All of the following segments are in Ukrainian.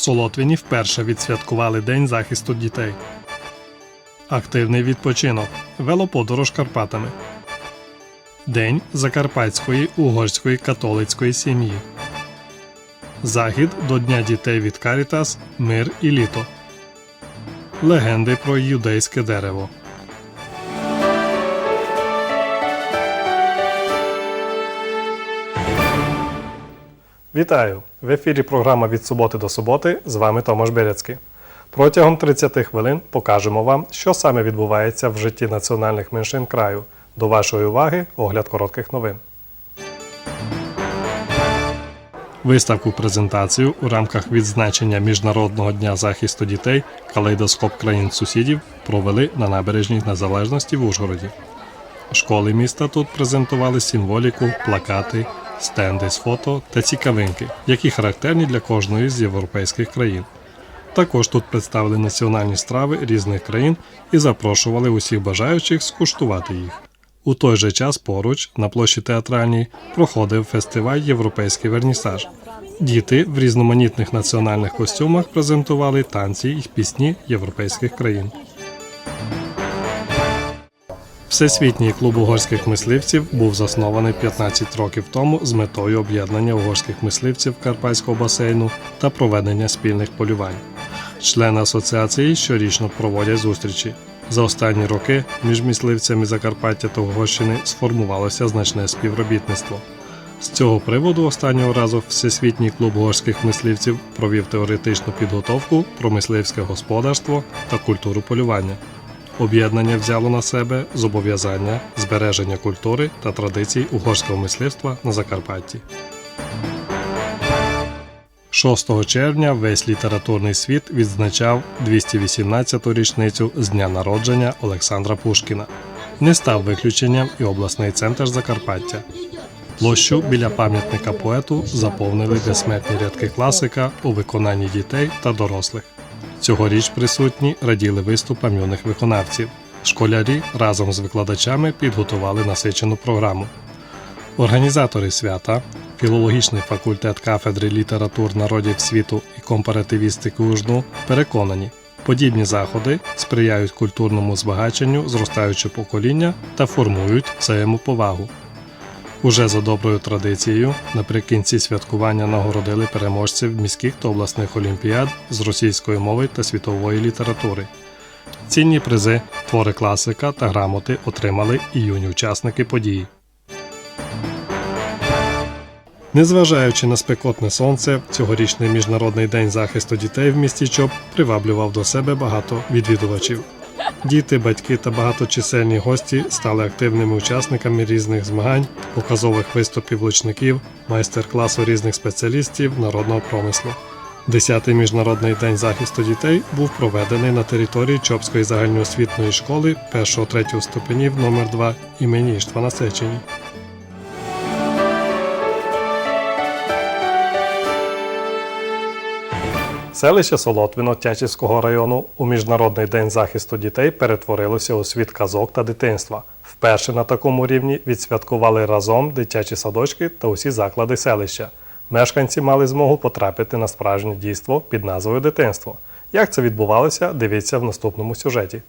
Солотвіні вперше відсвяткували День захисту дітей. Активний відпочинок. Велоподорож Карпатами. День Закарпатської угорської католицької сім'ї. Захід до Дня дітей від Карітас Мир і літо. Легенди про юдейське дерево. Вітаю! В ефірі програма від суботи до суботи. З вами Томаш Берецький. Протягом 30 хвилин покажемо вам, що саме відбувається в житті національних меншин краю. До вашої уваги огляд коротких новин. Виставку презентацію у рамках відзначення Міжнародного дня захисту дітей Калейдоскоп країн сусідів провели на набережній Незалежності в Ужгороді. Школи міста тут презентували символіку, плакати, стенди з фото та цікавинки, які характерні для кожної з європейських країн. Також тут представили національні страви різних країн і запрошували усіх бажаючих скуштувати їх. У той же час поруч, на площі театральній, проходив фестиваль Європейський вернісаж. Діти в різноманітних національних костюмах презентували танці і пісні європейських країн. Всесвітній клуб угорських мисливців був заснований 15 років тому з метою об'єднання угорських мисливців Карпатського басейну та проведення спільних полювань. Члени асоціації щорічно проводять зустрічі. За останні роки між мисливцями Закарпаття та Угорщини сформувалося значне співробітництво. З цього приводу останнього разу Всесвітній клуб угорських мисливців провів теоретичну підготовку про мисливське господарство та культуру полювання. Об'єднання взяло на себе зобов'язання збереження культури та традицій угорського мисливства на Закарпатті. 6 червня весь літературний світ відзначав 218-ту річницю з дня народження Олександра Пушкіна. Не став виключенням і обласний центр Закарпаття. Площу біля пам'ятника поету заповнили безсмертні рядки класика у виконанні дітей та дорослих. Цьогоріч присутні раділи виступам юних виконавців. Школярі разом з викладачами підготували насичену програму. Організатори свята, філологічний факультет кафедри літератур народів світу і компаративістики УЖНУ переконані, подібні заходи сприяють культурному збагаченню зростаючого покоління та формують взаємоповагу. Уже за доброю традицією, наприкінці святкування нагородили переможців міських та обласних олімпіад з російської мови та світової літератури. Цінні призи, твори класика та грамоти отримали і юні учасники події. Незважаючи на спекотне сонце, цьогорічний міжнародний день захисту дітей в місті Чоп приваблював до себе багато відвідувачів. Діти, батьки та багаточисельні гості стали активними учасниками різних змагань, показових виступів лучників, майстер-класу різних спеціалістів народного промислу. Десятий міжнародний день захисту дітей був проведений на території Чопської загальноосвітної школи 1-3 ступенів номер 2 імені Іштвана Сечені. Селище Солотвино Тячівського району у Міжнародний день захисту дітей перетворилося у світ казок та дитинства. Вперше на такому рівні відсвяткували разом дитячі садочки та усі заклади селища. Мешканці мали змогу потрапити на справжнє дійство під назвою Дитинство. Як це відбувалося, дивіться в наступному сюжеті.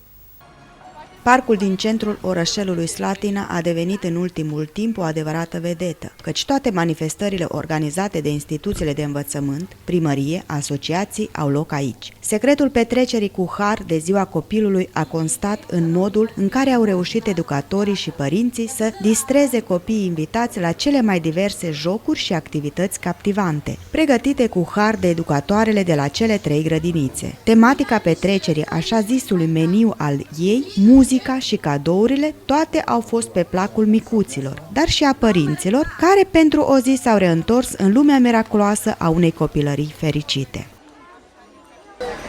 Parcul din centrul orășelului Slatina a devenit în ultimul timp o adevărată vedetă, căci toate manifestările organizate de instituțiile de învățământ, primărie, asociații au loc aici. Secretul petrecerii cu har de ziua copilului a constat în modul în care au reușit educatorii și părinții să distreze copiii invitați la cele mai diverse jocuri și activități captivante, pregătite cu har de educatoarele de la cele trei grădinițe. Tematica petrecerii așa zisului meniu al ei, muzica și cadourile, toate au fost pe placul micuților, dar și a părinților, care pentru o zi s-au reîntors în lumea miraculoasă a unei copilării fericite.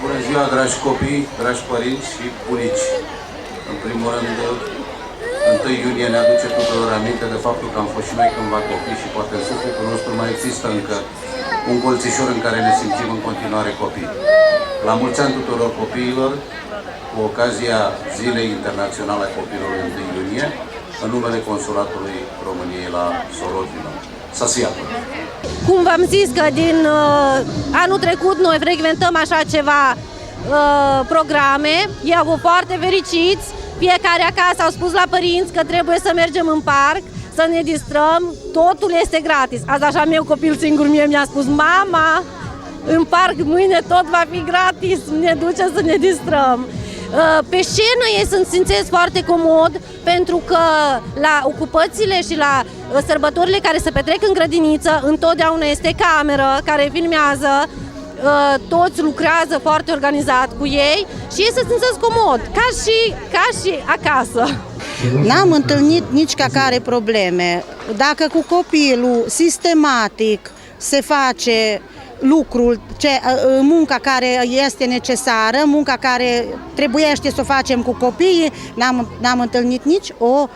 Bună ziua, dragi copii, dragi părinți și bunici! În primul rând, 1 iunie ne aduce tuturor aminte de faptul că am fost și noi cândva copii și poate în sufletul nostru mai există încă un colțișor în care ne simțim în continuare copii. La mulți ani tuturor copiilor, cu ocazia Zilei Internaționale a Copilului 1 iunie, în numele Consulatului României la Sorodino. Să se iată! Cum v-am zis că din uh, anul trecut noi frecventăm așa ceva uh, programe, ei au fost foarte fericiți, fiecare acasă au spus la părinți că trebuie să mergem în parc, să ne distrăm, totul este gratis. Azi așa meu copil singur mie mi-a spus, mama, în parc mâine tot va fi gratis, ne duce să ne distrăm. Uh, Pe scenă ei sunt simțesc foarte comod pentru că la ocupațiile și la uh, sărbătorile care se petrec în grădiniță întotdeauna este cameră care filmează, uh, toți lucrează foarte organizat cu ei și ei se simțesc comod, ca și, ca și acasă. N-am întâlnit nici ca care probleme. Dacă cu copilul sistematic se face lucrul, ce, munca care este necesară, munca care trebuiește să o facem cu copiii, n-am, n-am întâlnit nici o,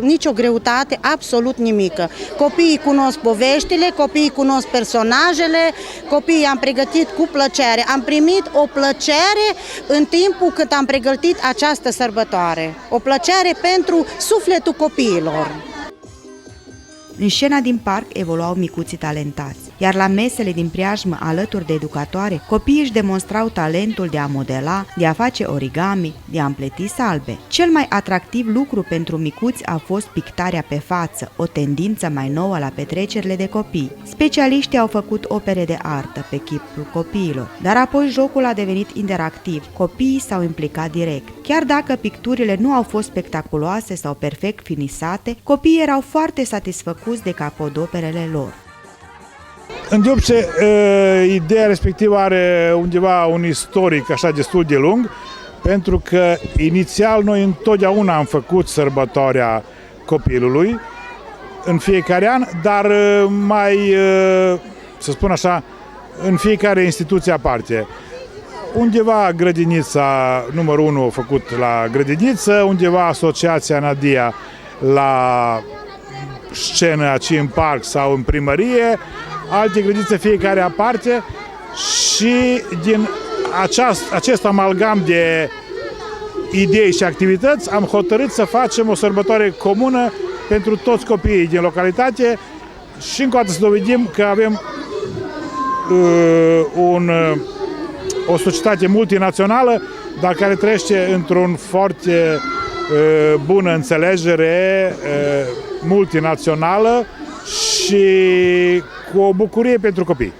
nici o greutate, absolut nimică. Copiii cunosc poveștile, copiii cunosc personajele, copiii am pregătit cu plăcere. Am primit o plăcere în timpul când am pregătit această sărbătoare. O plăcere pentru sufletul copiilor. În scena din parc evoluau micuții talentați, iar la mesele din preajmă alături de educatoare, copiii își demonstrau talentul de a modela, de a face origami, de a împleti salbe. Cel mai atractiv lucru pentru micuți a fost pictarea pe față, o tendință mai nouă la petrecerile de copii. Specialiștii au făcut opere de artă pe chipul copiilor, dar apoi jocul a devenit interactiv, copiii s-au implicat direct. Chiar dacă picturile nu au fost spectaculoase sau perfect finisate, copiii erau foarte satisfăcuți de capodoperele lor. În Diopce, ideea respectivă are undeva un istoric așa destul de lung, pentru că inițial noi întotdeauna am făcut sărbătoarea copilului în fiecare an, dar uh, mai, uh, să spun așa, în fiecare instituție aparte. Undeva grădinița numărul 1 a făcut la grădiniță, undeva asociația Nadia la scenă aici în parc sau în primărie, alte grădinițe fiecare aparte și din aceast, acest amalgam de idei și activități am hotărât să facem o sărbătoare comună pentru toți copiii din localitate și încă o dată să dovedim că avem uh, un, uh, o societate multinațională, dar care trăiește într-un foarte uh, bună înțelegere uh, multinațională și cu o bucurie pentru copii.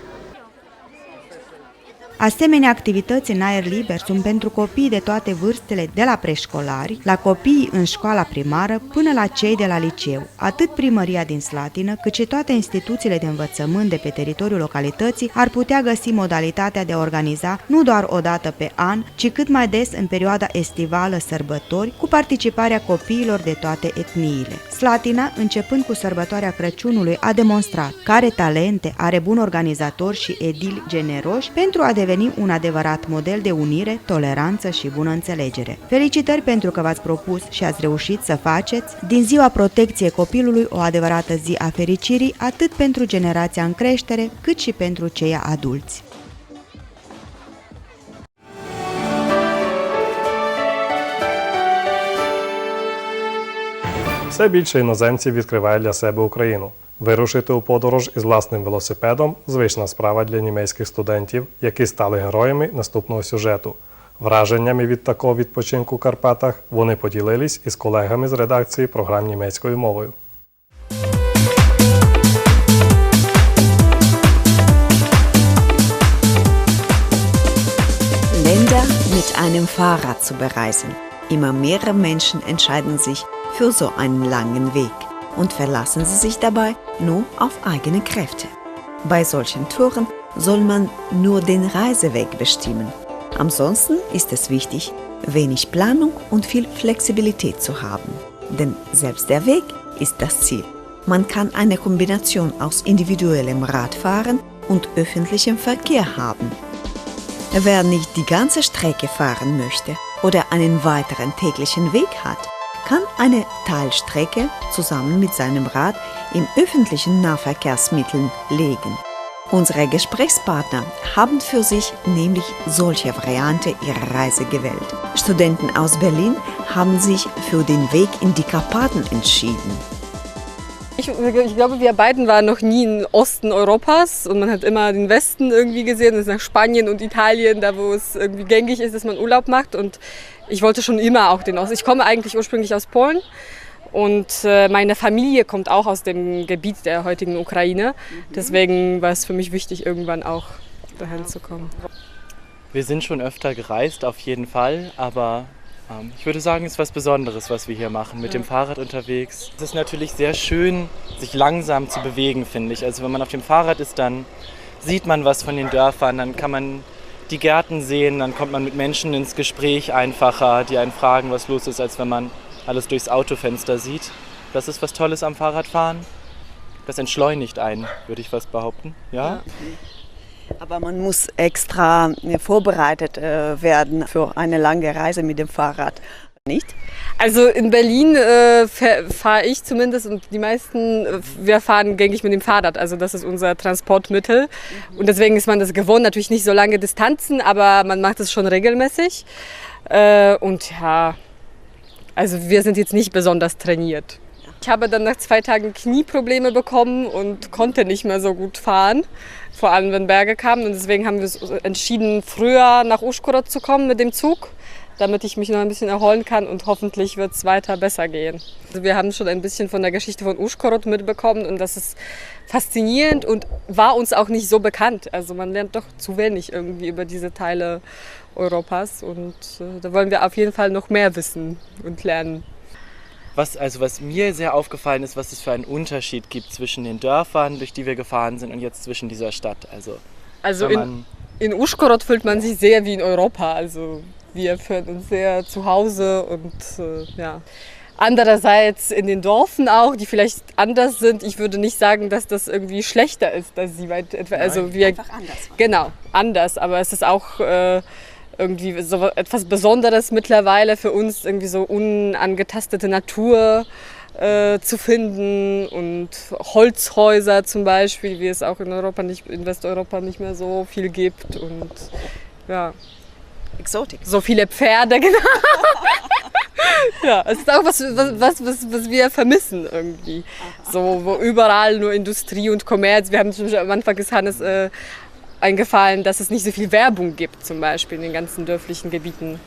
Asemenea, activități în aer liber sunt pentru copii de toate vârstele, de la preșcolari, la copii în școala primară, până la cei de la liceu. Atât primăria din Slatină, cât și toate instituțiile de învățământ de pe teritoriul localității ar putea găsi modalitatea de a organiza nu doar o dată pe an, ci cât mai des în perioada estivală sărbători, cu participarea copiilor de toate etniile. Slatina, începând cu sărbătoarea Crăciunului, a demonstrat că are talente, are bun organizator și edili generoși pentru a deveni un adevărat model de unire, toleranță și bună înțelegere. Felicitări pentru că v-ați propus și ați reușit să faceți din ziua protecției copilului o adevărată zi a fericirii atât pentru generația în creștere cât și pentru cei adulți. Все більше іноземців відкриває для себе Україну. Вирушити у подорож із власним велосипедом звична справа для німецьких студентів, які стали героями наступного сюжету. Враженнями від такого відпочинку в Карпатах вони поділились із колегами з редакції програм німецькою мовою. Länder mit einem Fahrrad zu bereisen. Immer mehrere Menschen entscheiden sich für so einen langen Weg und verlassen sie sich dabei nur auf eigene Kräfte. Bei solchen Touren soll man nur den Reiseweg bestimmen. Ansonsten ist es wichtig, wenig Planung und viel Flexibilität zu haben. Denn selbst der Weg ist das Ziel. Man kann eine Kombination aus individuellem Radfahren und öffentlichem Verkehr haben. Wer nicht die ganze Strecke fahren möchte oder einen weiteren täglichen Weg hat, kann eine Teilstrecke zusammen mit seinem Rad im öffentlichen Nahverkehrsmitteln legen. Unsere Gesprächspartner haben für sich nämlich solche Variante ihrer Reise gewählt. Studenten aus Berlin haben sich für den Weg in die Karpaten entschieden. Ich, ich glaube, wir beiden waren noch nie im Osten Europas und man hat immer den Westen irgendwie gesehen, das ist nach Spanien und Italien, da wo es irgendwie gängig ist, dass man Urlaub macht. Und ich wollte schon immer auch den Osten. Ich komme eigentlich ursprünglich aus Polen und äh, meine Familie kommt auch aus dem Gebiet der heutigen Ukraine. Deswegen war es für mich wichtig, irgendwann auch dahin zu kommen. Wir sind schon öfter gereist, auf jeden Fall, aber ähm, ich würde sagen, es ist was Besonderes, was wir hier machen, mit dem Fahrrad unterwegs. Es ist natürlich sehr schön, sich langsam zu bewegen, finde ich. Also wenn man auf dem Fahrrad ist, dann sieht man was von den Dörfern, dann kann man die Gärten sehen, dann kommt man mit Menschen ins Gespräch einfacher, die einen fragen, was los ist, als wenn man alles durchs Autofenster sieht. Das ist was Tolles am Fahrradfahren. Das entschleunigt einen, würde ich fast behaupten. Ja? Aber man muss extra äh, vorbereitet äh, werden für eine lange Reise mit dem Fahrrad. Nicht? Also in Berlin äh, fahre ich zumindest und die meisten, äh, wir fahren gängig mit dem Fahrrad. Also das ist unser Transportmittel. Und deswegen ist man das gewohnt. Natürlich nicht so lange Distanzen, aber man macht es schon regelmäßig. Äh, und ja, also wir sind jetzt nicht besonders trainiert. Ich habe dann nach zwei Tagen Knieprobleme bekommen und konnte nicht mehr so gut fahren, vor allem wenn Berge kamen. Und deswegen haben wir uns entschieden, früher nach Uschkorod zu kommen mit dem Zug, damit ich mich noch ein bisschen erholen kann und hoffentlich wird es weiter besser gehen. Also wir haben schon ein bisschen von der Geschichte von Uschkorod mitbekommen und das ist faszinierend und war uns auch nicht so bekannt. Also man lernt doch zu wenig irgendwie über diese Teile Europas und äh, da wollen wir auf jeden Fall noch mehr wissen und lernen. Was, also was mir sehr aufgefallen ist, was es für einen Unterschied gibt zwischen den Dörfern, durch die wir gefahren sind, und jetzt zwischen dieser Stadt. Also, Also in, in Uschkorod fühlt man sich sehr wie in Europa. Also wir fühlen uns sehr zu Hause und äh, ja. Andererseits in den Dörfern auch, die vielleicht anders sind. Ich würde nicht sagen, dass das irgendwie schlechter ist, dass sie weit etwa, also wir Einfach anders. genau anders, aber es ist auch äh, irgendwie so etwas Besonderes mittlerweile für uns, irgendwie so unangetastete Natur äh, zu finden und Holzhäuser zum Beispiel, wie es auch in Europa nicht, in Westeuropa nicht mehr so viel gibt und ja, Exotik. so viele Pferde, genau. ja, es ist auch was, was, was, was, wir vermissen irgendwie. So, wo überall nur Industrie und Kommerz. Wir haben zum Beispiel am Anfang ist Hannes äh, eingefallen, dass es nicht so viel Werbung gibt, zum Beispiel in den ganzen dörflichen Gebieten.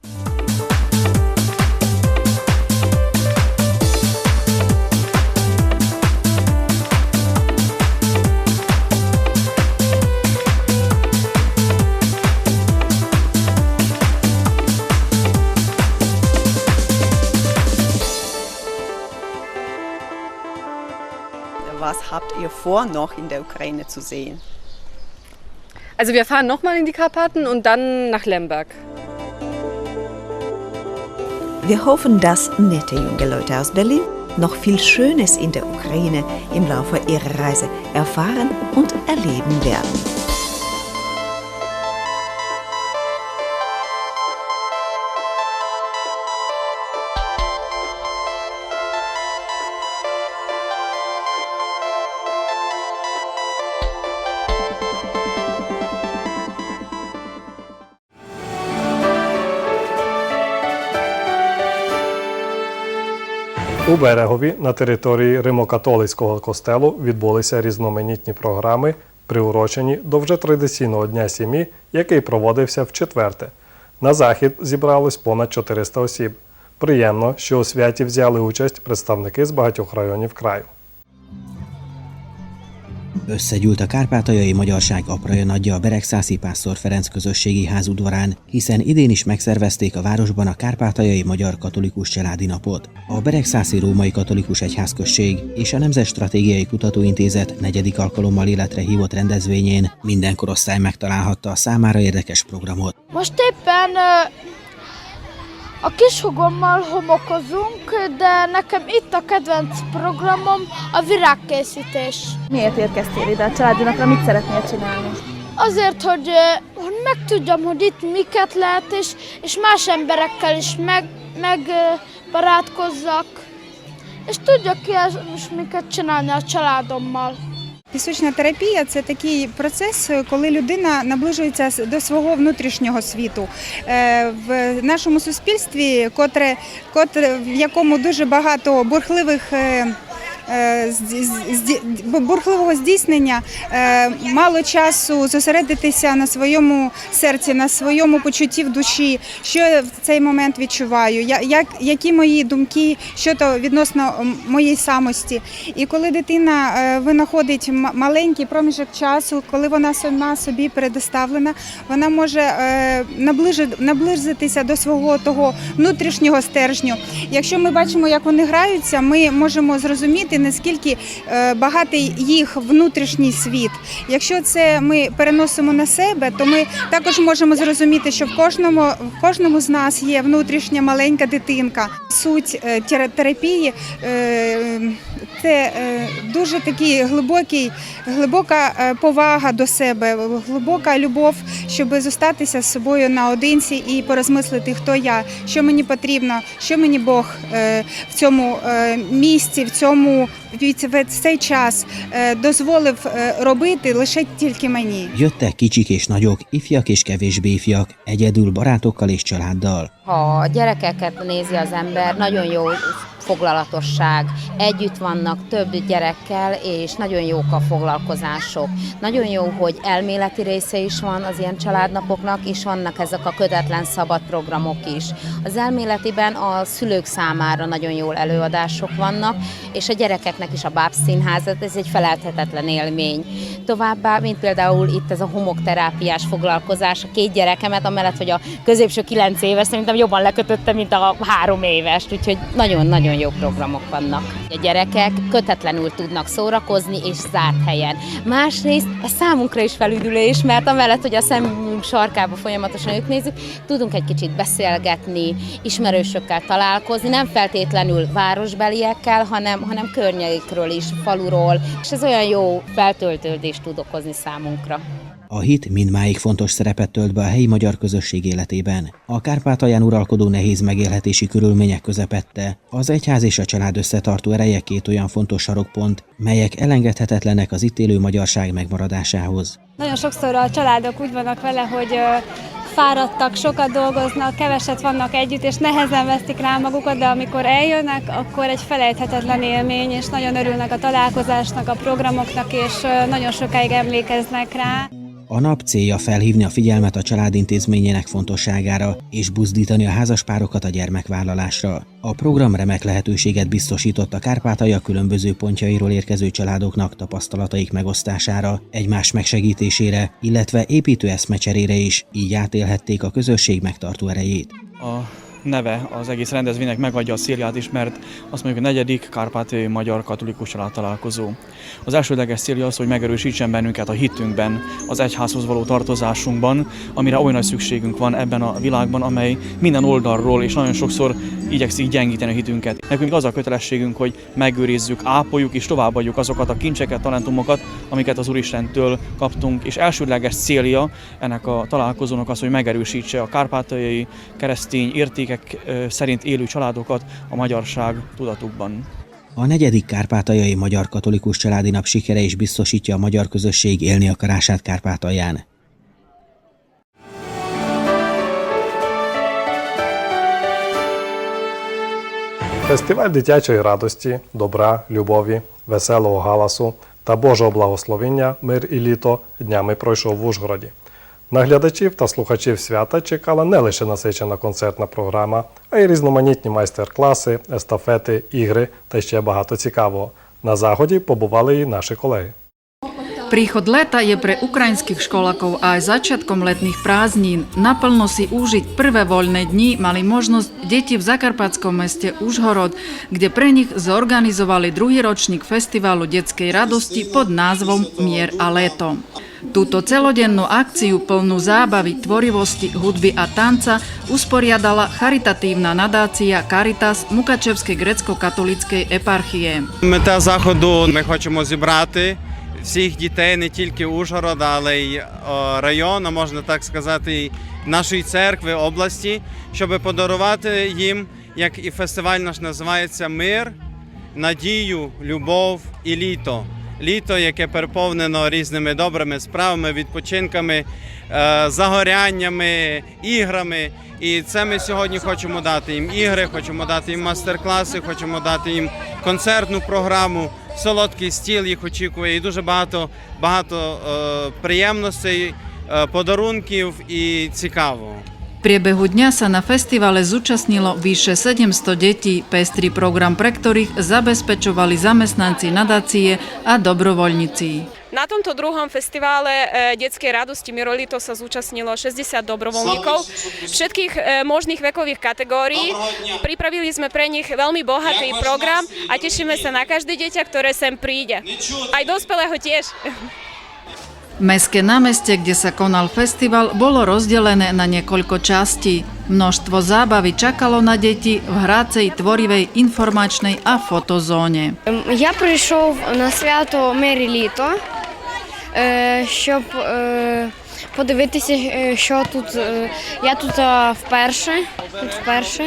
Was habt ihr vor, noch in der Ukraine zu sehen? Also wir fahren nochmal in die Karpaten und dann nach Lemberg. Wir hoffen, dass nette junge Leute aus Berlin noch viel Schönes in der Ukraine im Laufe ihrer Reise erfahren und erleben werden. У Берегові на території Римокатолицького костелу відбулися різноманітні програми, приурочені до вже традиційного дня сім'ї, який проводився в четверте. На захід зібралось понад 400 осіб. Приємно, що у святі взяли участь представники з багатьох районів краю. Összegyűlt a kárpátaljai magyarság apraja nagyja a Beregszászi Pásztor Ferenc közösségi ház udvarán, hiszen idén is megszervezték a városban a kárpátaljai magyar katolikus családi napot. A Beregszászi Római Katolikus Egyházközség és a Nemzet Stratégiai Kutatóintézet negyedik alkalommal életre hívott rendezvényén minden korosztály megtalálhatta a számára érdekes programot. Most éppen a kishugommal homokozunk, de nekem itt a kedvenc programom a virágkészítés. Miért érkeztél ide a családi napra? Mit szeretnél csinálni? Azért, hogy, hogy megtudjam, hogy itt miket lehet, és, és más emberekkel is meg, meg ö, barátkozzak, és tudjak ki miket csinálni a családommal. Пісочна терапія це такий процес, коли людина наближується до свого внутрішнього світу. Е, В нашому суспільстві, котре, котре в якому дуже багато бурхливих е, бурхливого здійснення е, мало часу зосередитися на своєму серці, на своєму почутті в душі, що я в цей момент відчуваю, як, які мої думки щодо відносно моєї самості. І коли дитина е, винаходить маленький проміжок часу, коли вона сама собі передоставлена, вона може е, наблизитися до свого того внутрішнього стержню. Якщо ми бачимо, як вони граються, ми можемо зрозуміти, наскільки е, багатий їх внутрішній світ. Якщо це ми переносимо на себе, то ми також можемо зрозуміти, що в кожному, в кожному з нас є внутрішня маленька дитинка. Суть е, терапії е, це дуже такий глибокий, глибока повага до себе, глибока любов, щоб зостатися з собою наодинці і порозмислити, хто я, що мені потрібно, що мені Бог в цьому місці, в цьому в цей час е, дозволив е, робити лише тільки мені. Jöttek kicsik és nagyok, ifjak és kevésbé ifjak, egyedül barátokkal és családdal. Ha a gyerekeket nézi az ember, nagyon jó foglalatosság, együtt vannak több gyerekkel, és nagyon jók a foglalkozások. Nagyon jó, hogy elméleti része is van az ilyen családnapoknak, és vannak ezek a kötetlen szabad programok is. Az elméletiben a szülők számára nagyon jól előadások vannak, és a gyerekeknek is a bábszínházat, ez egy felelthetetlen élmény. Továbbá, mint például itt ez a homokterápiás foglalkozás, a két gyerekemet, amellett, hogy a középső kilenc éves, szerintem jobban lekötötte, mint a három éves, úgyhogy nagyon-nagyon jó programok vannak. A gyerekek kötetlenül tudnak szórakozni és zárt helyen. Másrészt ez számunkra is felüdülés, mert amellett, hogy a szemünk sarkába folyamatosan őt nézzük, tudunk egy kicsit beszélgetni, ismerősökkel találkozni, nem feltétlenül városbeliekkel, hanem, hanem környékről is, faluról, és ez olyan jó feltöltődést tud okozni számunkra. A hit mindmáig fontos szerepet tölt be a helyi magyar közösség életében. A Kárpátalján uralkodó nehéz megélhetési körülmények közepette az egyház és a család összetartó ereje két olyan fontos sarokpont, melyek elengedhetetlenek az itt élő magyarság megmaradásához. Nagyon sokszor a családok úgy vannak vele, hogy fáradtak, sokat dolgoznak, keveset vannak együtt, és nehezen vesztik rá magukat, de amikor eljönnek, akkor egy felejthetetlen élmény, és nagyon örülnek a találkozásnak, a programoknak, és nagyon sokáig emlékeznek rá. A nap célja felhívni a figyelmet a család intézményének fontosságára és buzdítani a házaspárokat a gyermekvállalásra. A program remek lehetőséget biztosított a Kárpátalja különböző pontjairól érkező családoknak tapasztalataik megosztására, egymás megsegítésére, illetve építő eszmecserére is, így átélhették a közösség megtartó erejét. A neve az egész rendezvénynek megadja a célját is, mert azt mondjuk a negyedik kárpátai magyar katolikus találkozó. Az elsődleges célja az, hogy megerősítsen bennünket a hitünkben, az egyházhoz való tartozásunkban, amire olyan nagy szükségünk van ebben a világban, amely minden oldalról és nagyon sokszor igyekszik gyengíteni a hitünket. Nekünk az a kötelességünk, hogy megőrizzük, ápoljuk és továbbadjuk azokat a kincseket, talentumokat, amiket az Úristentől kaptunk, és elsődleges célja ennek a találkozónak az, hogy megerősítse a kárpátaljai keresztény értékek ö, szerint élő családokat a magyarság tudatukban. A negyedik kárpátaljai magyar katolikus családi nap sikere is biztosítja a magyar közösség élni akarását Kárpátalján. Фестиваль дитячої радості, добра, любові, веселого галасу та Божого благословення, мир і літо днями пройшов в Ужгороді. На глядачів та слухачів свята чекала не лише насичена концертна програма, а й різноманітні майстер-класи, естафети, ігри та ще багато цікавого. На заході побували і наші колеги. Príchod leta je pre ukrajinských školákov aj začiatkom letných prázdnin. Naplno si užiť prvé voľné dni mali možnosť deti v zakarpatskom meste Užhorod, kde pre nich zorganizovali druhý ročník festivalu detskej radosti pod názvom Mier a leto. Túto celodennú akciu plnú zábavy, tvorivosti, hudby a tanca usporiadala charitatívna nadácia Caritas Mukačevskej grecko-katolíckej eparchie. Мета заходу ми хочемо зібрати всіх дітей не тільки Ужгорода, але й о, району, можна так сказати, і нашої церкви, області, щоб подарувати їм, як і фестиваль наш називається Мир, надію, любов і літо. Літо, яке переповнено різними добрими справами, відпочинками, е, загоряннями, іграми. І це ми сьогодні хочемо дати їм ігри, хочемо дати їм мастер-класи, хочемо дати їм концертну програму. Солодкий стіл їх очікує, і дуже багато, багато е, приємностей, е, подарунків і цікавого. Priebehu dňa sa na festivale zúčastnilo vyše 700 detí, pestrý program pre ktorých zabezpečovali zamestnanci nadácie a dobrovoľníci. Na tomto druhom festivale e, detskej radosti Mirolito sa zúčastnilo 60 dobrovoľníkov všetkých e, možných vekových kategórií. Pripravili sme pre nich veľmi bohatý program a tešíme sa na každé dieťa, ktoré sem príde. Aj dospelého tiež. Mestské námestie, kde sa konal festival, bolo rozdelené na niekoľko častí. Množstvo zábavy čakalo na deti v hrácej, tvorivej, informačnej a fotozóne. Я прийшов на свято Мері Літо, е, щоб е, подивитися, е, що тут. е, Я тут е, вперше. Тут вперше.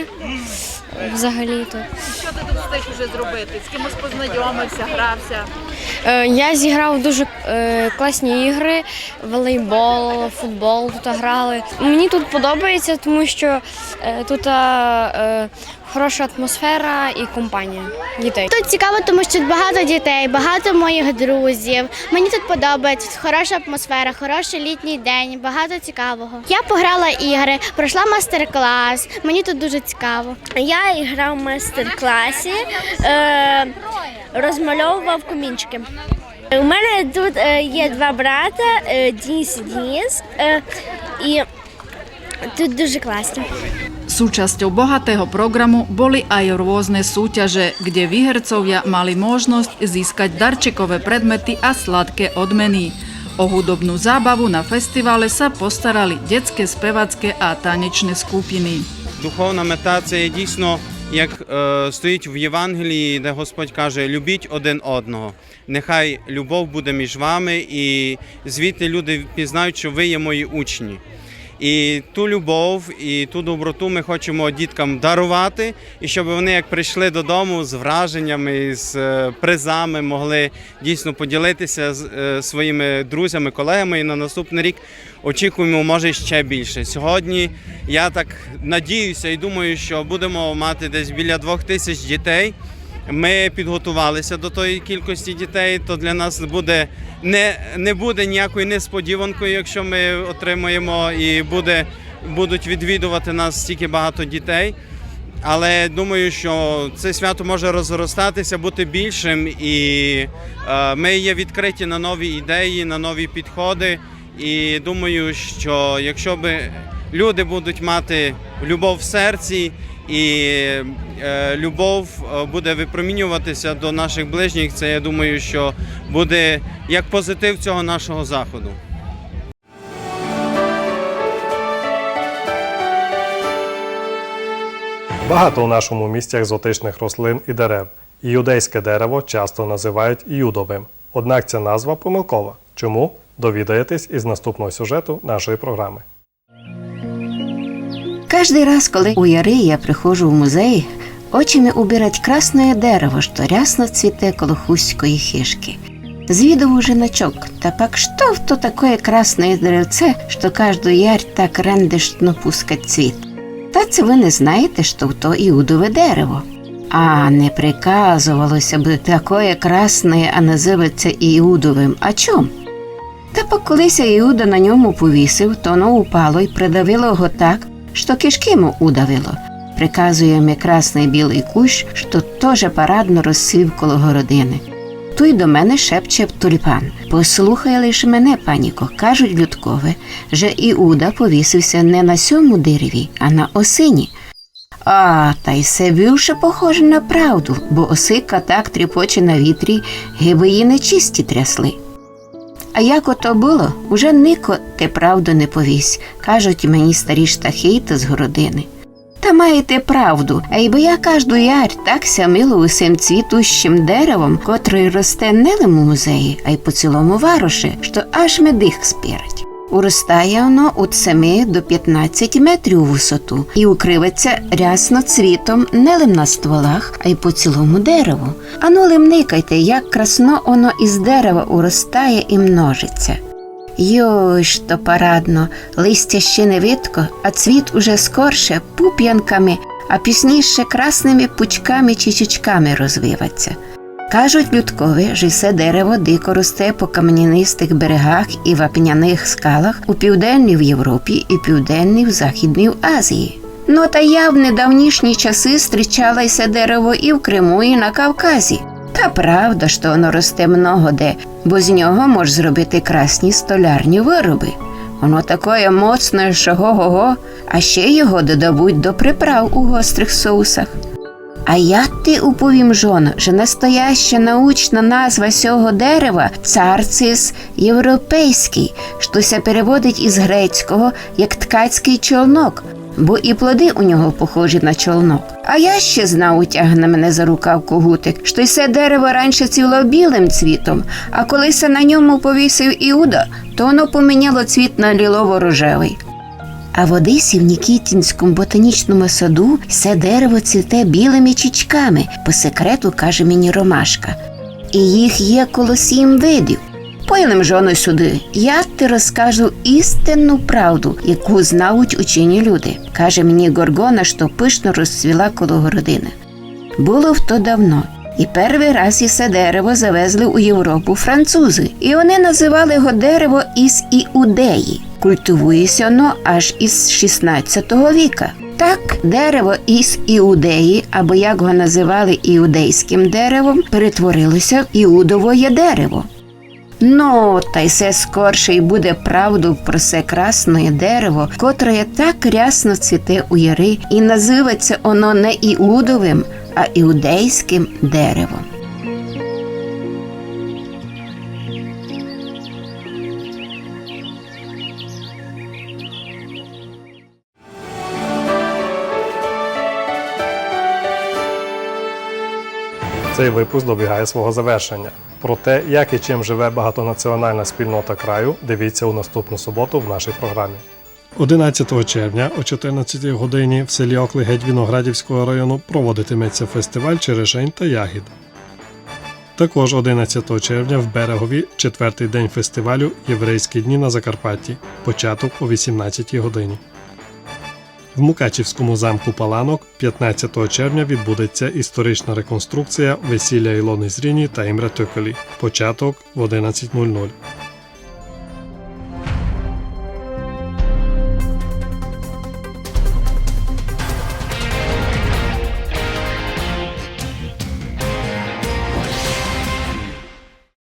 Взагалі тут. Що ти тут встиг уже зробити? З кимось познайомився, грався? Е, Я зіграв дуже е, класні ігри, волейбол, футбол тут грали. Мені тут подобається, тому що е, тут хороша атмосфера і компанія дітей. Тут цікаво, тому що тут багато дітей, багато моїх друзів. Мені тут подобається хороша атмосфера, хороший літній день, багато цікавого. Я пограла ігри, пройшла майстер-клас. Мені тут дуже цікаво. Я грав в майстер-класі, е, розмальовував комінчики. У мене тут е, є два брата, е, Дініс і Дініс, е, і тут дуже класно. Súčasťou bohatého programu boli aj rôzne súťaže, kde výhercovia mali možnosť získať darčekové predmety a sladké odmeny. O hudobnú zábavu na festivale sa postarali detské spevacké a tanečné skupiny. Духовна мета це є дійсно як е, стоїть в Євангелії, де Господь каже: любіть один одного. Нехай любов буде між вами, і звідти люди пізнають, що ви є мої учні. І ту любов, і ту доброту ми хочемо діткам дарувати, і щоб вони, як прийшли додому з враженнями, з е, призами, могли дійсно поділитися з е, своїми друзями, колегами. І на наступний рік очікуємо, може, ще більше. Сьогодні я так надіюся і думаю, що будемо мати десь біля двох тисяч дітей. Ми підготувалися до тої кількості дітей, то для нас буде не, не буде ніякою несподіванкою, якщо ми отримаємо і буде, будуть відвідувати нас стільки багато дітей. Але думаю, що це свято може розростатися, бути більшим, і е, ми є відкриті на нові ідеї, на нові підходи. І думаю, що якщо би люди будуть мати любов в серці і е, любов е, буде випромінюватися до наших ближніх, це я думаю, що буде як позитив цього нашого заходу. Багато у нашому місті екзотичних рослин і дерев. І юдейське дерево часто називають юдовим. Однак ця назва помилкова. Чому? Довідаєтесь із наступного сюжету нашої програми. Каждый раз, коли у Яри я приходжу в музей, очі убирать красне дерево, що рясно цвіте коло хустської хишки. З виду жіночок, та пак що в то такое красне деревце, що каждую ярь так рендешно пускать цвіт? Та це ви не знаєте, що в то іудове дерево. А не приказувалося б такое красне, а називається іудовим. А чом? Та пок колись Іуда на ньому повісив, то воно упало й придавило його так, що кишки му удавило. Приказує ми красний білий кущ, що теж парадно розсвів коло городини. Той до мене шепче туліпан. Послухай лиш мене, паніко, кажуть людкове, що Іуда повісився не на сьому дереві, а на осині. А, та й це більше похоже на правду, бо осика так тріпоче на вітрі, гиби її нечисті трясли. А як ото було, уже нико ти правду не повісь, кажуть мені старі штахейти з городини. Та маєте правду, а й бо я кажду ярь так сямило усім цвітущим деревом, котрий росте не у музеї, а й по цілому вароші, що аж медих спірить. Уростає воно від 7 до 15 метрів у висоту і укривається рясно цвітом не лим на стволах, а й по цілому дереву. Ану лимникайте, як красно воно із дерева уростає і множиться. Йой, то парадно, листя ще не видко, а цвіт уже скорше пуп'янками, а пізніше красними пучками чи чучками розвиваться. Кажуть людкові, що все дерево дико росте по кам'янистих берегах і вапняних скалах у південній в Європі і південній в Західній Азії. Ну та я в недавнішні часи зустрічалася дерево і в Криму, і на Кавказі. Та правда, що воно росте много де, бо з нього можеш зробити красні столярні вироби. Воно таке моцне, що го-го-го, а ще його додадуть до приправ у гострих соусах. А я ти уповім жоно, що настояща научна назва цього дерева царцис європейський, що ся переводить із грецького як ткацький чолнок, бо і плоди у нього похожі на чолнок. А я ще знав, утягне мене за рукав когутик, що це дерево раніше цвіло білим цвітом, а коли се на ньому повісив Іуда, то воно поміняло цвіт на лілово-рожевий. А в Одесі в Нікітінському ботанічному саду все дерево цвіте білими чічками, по секрету каже мені Ромашка. І їх є коло сім видів. Поїлим жоно сюди, я ти розкажу істинну правду, яку знають учені люди. Каже мені Горгона, що пишно розцвіла коло городини. Було в то давно. І перший раз ісе дерево завезли у Європу французи, і вони називали його дерево із Іудеї. Культивується воно аж із 16 віка. Так, дерево із Іудеї, або як його називали іудейським деревом, перетворилося в іудовоє дерево. Ну, та й все скорше й буде правду про це красне дерево, котре так рясно цвіте у яри, і називається воно не іудовим, а іудейським деревом. Цей випуск добігає свого завершення. Про те, як і чим живе багатонаціональна спільнота краю, дивіться у наступну суботу в нашій програмі. 11 червня о 14 годині в селі Окли геть Віноградівського району проводитиметься фестиваль черешень та ягід. Також 11 червня в Берегові четвертий день фестивалю Єврейські дні на Закарпатті. Початок о 18 годині. В Мукачівському замку Паланок 15 червня відбудеться історична реконструкція весілля Ілони Зріні та Імре Токолі. Початок в 11.00.